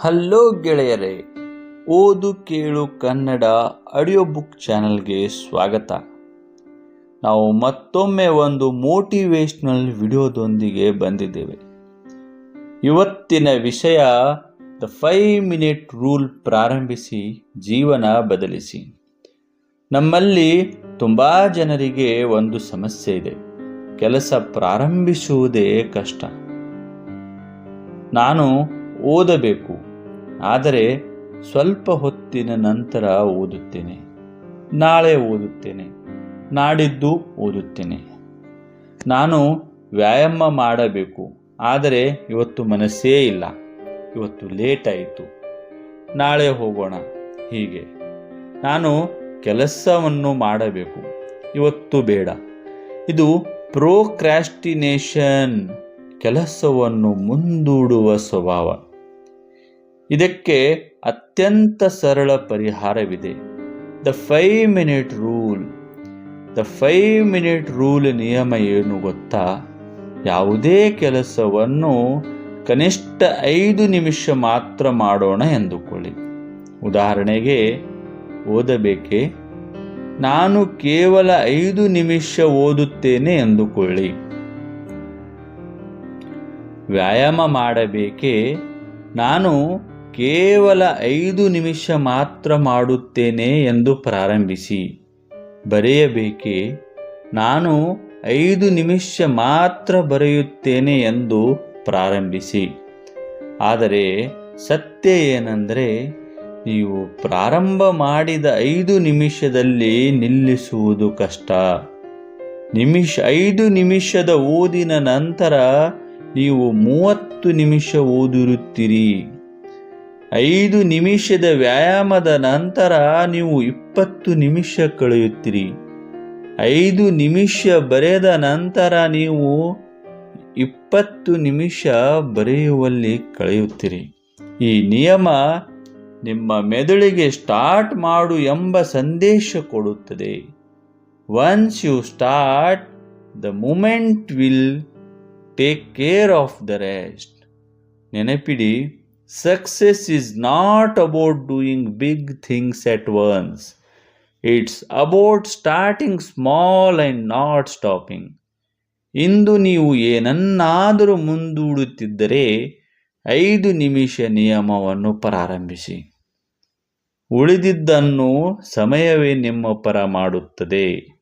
Hello ಗೆಳೆಯರೇ, ಓದು ಕೇಳು ಕನ್ನಡ ಆಡಿಯೋ ಬುಕ್ ಚಾನಲ್ಗೆ ಸ್ವಾಗತ. ನಾವು ಮತ್ತೊಮ್ಮೆ ಒಂದು ಮೋಟಿವೇಶ್ನಲ್ ವಿಡಿಯೋದೊಂದಿಗೆ ಬಂದಿದ್ದೇವೆ. ಇವತ್ತಿನ ವಿಷಯ, ದ ಫೈವ್ ಮಿನಿಟ್ ರೂಲ್ ಪ್ರಾರಂಭಿಸಿ, ಜೀವನ ಬದಲಿಸಿ. ನಮ್ಮಲ್ಲಿ ತುಂಬ ಜನರಿಗೆ ಒಂದು ಸಮಸ್ಯೆ ಇದೆ. ಕೆಲಸ ಪ್ರಾರಂಭಿಸುವುದೇ ಕಷ್ಟ. ನಾನು ಓದಬೇಕು. ಆದರೆ ಸ್ವಲ್ಪ ಹೊತ್ತಿನ ನಂತರ ಓದುತ್ತೇನೆ. ನಾಳೆ ಓದುತ್ತೇನೆ. ನಾಡಿದ್ದು ಓದುತ್ತೇನೆ. ನಾನು ವ್ಯಾಯಾಮ ಮಾಡಬೇಕು. ಆದರೆ ಇವತ್ತು ಮನಸ್ಸೇ ಇಲ್ಲ. ಇವತ್ತು ಲೇಟ್ ಆಯಿತು. ನಾಳೆ ಹೋಗೋಣ. ಹೀಗೆ. ನಾನು ಕೆಲಸವನ್ನು ಮಾಡಬೇಕು. ಇವತ್ತು ಬೇಡ. ಇದು ಪ್ರೋಕ್ರಾಸ್ಟಿನೇಷನ್. ಕೆಲಸವನ್ನು ಮುಂದೂಡುವ ಸ್ವಭಾವ. ಇದಕ್ಕೆ ಅತ್ಯಂತ ಸರಳ ಪರಿಹಾರವಿದೆ. The five minute rule the five minute rule ನಿಯಮ ಏನು ಗೊತ್ತಾ? ಯಾವುದೇ ಕೆಲಸವನ್ನು ಕನಿಷ್ಠ ಐದು ನಿಮಿಷ ಮಾತ್ರ ಮಾಡೋಣ ಎಂದುಕೊಳ್ಳಿ. ಉದಾಹರಣೆಗೆ, ಓದಬೇಕೆ? ನಾನು ಕೇವಲ ಐದು ನಿಮಿಷ ಓದುತ್ತೇನೆ ಎಂದುಕೊಳ್ಳಿ. ವ್ಯಾಯಾಮ ಮಾಡಬೇಕೇ? ನಾನು ಕೇವಲ ಐದು ನಿಮಿಷ ಮಾತ್ರ ಮಾಡುತ್ತೇನೆ ಎಂದು ಪ್ರಾರಂಭಿಸಿ. ಬರೆಯಬೇಕೆ, ನಾನು ಐದು ನಿಮಿಷ ಮಾತ್ರ ಬರೆಯುತ್ತೇನೆ ಎಂದು ಪ್ರಾರಂಭಿಸಿ. ಆದರೆ ಸತ್ಯ ಏನೆಂದರೆ, ನೀವು ಪ್ರಾರಂಭ ಮಾಡಿದ ಐದು ನಿಮಿಷದಲ್ಲಿ ನಿಲ್ಲಿಸುವುದು ಕಷ್ಟ. ನಿಮಿಷ ಐದು ನಿಮಿಷದ ಓದಿನ ನಂತರ ನೀವು ಮೂವತ್ತು ನಿಮಿಷ ಓದಿರುತ್ತೀರಿ ಐದು ನಿಮಿಷದ ವ್ಯಾಯಾಮದ ನಂತರ ನೀವು ಇಪ್ಪತ್ತು ನಿಮಿಷ ಕಳೆಯುತ್ತೀರಿ. ಐದು ನಿಮಿಷ ಬರೆದ ನಂತರ ನೀವು ಇಪ್ಪತ್ತು ನಿಮಿಷ ಬರೆಯುವಲ್ಲಿ ಕಳೆಯುತ್ತೀರಿ. ಈ ನಿಯಮ ನಿಮ್ಮ ಮೆದುಳಿಗೆ ಸ್ಟಾರ್ಟ್ ಮಾಡು ಎಂಬ ಸಂದೇಶ ಕೊಡುತ್ತದೆ. Once you start the moment will take care of the rest ನೆನಪಿಡಿ success is not about doing big things at once it's about starting small and not stopping ಇಂದು ನೀವು ಏನನ್ನಾದರೂ ಮುಂದೂಡುತ್ತಿದ್ದರೆ ಐದು ನಿಮಿಷ ನಿಯಮವನ್ನು ಪ್ರಾರಂಭಿಸಿ. ಉಳಿದಿದ್ದನ್ನು ಸಮಯವೇ ನಿಮ್ಮ ಪರ ಮಾಡುತ್ತದೆ.